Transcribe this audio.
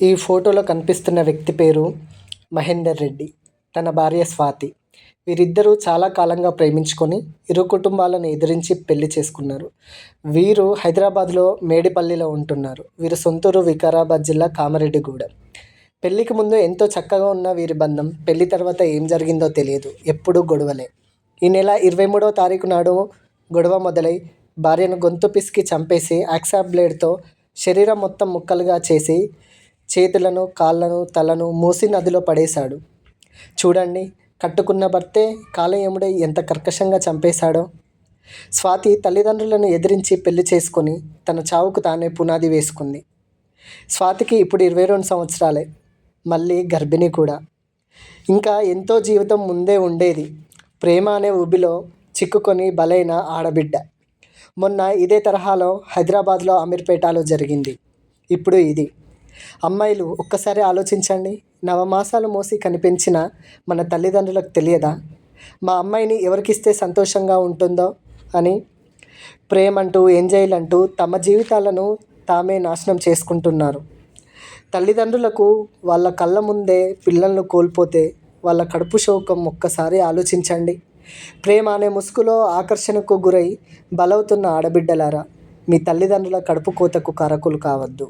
ఈ ఫోటోలో కనిపిస్తున్న వ్యక్తి పేరు మహేందర్ రెడ్డి. తన భార్య స్వాతి. వీరిద్దరూ చాలా కాలంగా ప్రేమించుకొని ఇరు కుటుంబాలను ఎదిరించి పెళ్ళి చేసుకున్నారు. వీరు హైదరాబాద్లో మేడిపల్లిలో ఉంటున్నారు. వీరు సొంతూరు వికారాబాద్ జిల్లా కామారెడ్డిగూడెం. పెళ్ళికి ముందు ఎంతో చక్కగా ఉన్న వీరి బంధం పెళ్ళి తర్వాత ఏం జరిగిందో తెలియదు. ఎప్పుడూ గొడవలే. ఈ నెల ఇరవై మూడవ తారీఖు నాడు గొడవ మొదలై భార్యను గొంతు పిసికి చంపేసి యాక్సా బ్లేడ్తో శరీరం మొత్తం ముక్కలుగా చేసి చేతులను కాళ్ళను తలను మూసి నదిలో పడేశాడు. చూడండి కట్టుకున్న భర్తే కాలయముడై ఎంత కర్కశంగా చంపేశాడో. స్వాతి తల్లిదండ్రులను ఎదిరించి పెళ్ళి చేసుకొని తన చావుకు తానే పునాది వేసుకుంది. స్వాతికి ఇప్పుడు ఇరవై రెండు సంవత్సరాలే మళ్ళీ గర్భిణి కూడా. ఇంకా ఎంతో జీవితం ముందే ఉండేది. ప్రేమ అనే ఊబిలో చిక్కుకొని బలైన ఆడబిడ్డ. మొన్న ఇదే తరహాలో హైదరాబాద్లో అమీర్పేటలో జరిగింది. ఇప్పుడు ఇది. అమ్మాయిలు ఒక్కసారి ఆలోచించండి. నవమాసాలు మోసి కనిపించిన మన తల్లిదండ్రులకు తెలియదా? మా అమ్మాయిని ఎవరికిస్తే సంతోషంగా ఉంటుందో? అని ప్రేమంటూ ఎంజాయ్లు అంటూ తమ జీవితాలను తామే నాశనం చేసుకుంటున్నారు. తల్లిదండ్రులకు వాళ్ళ కళ్ళ ముందే పిల్లలను కోల్పోతే వాళ్ళ కడుపు శోకం ఒక్కసారి ఆలోచించండి. ప్రేమ అనే ముసుగులో ఆకర్షణకు గురై బలవుతున్న ఆడబిడ్డలారా మీ తల్లిదండ్రుల కడుపు కోతకు కారకులు కావద్దు.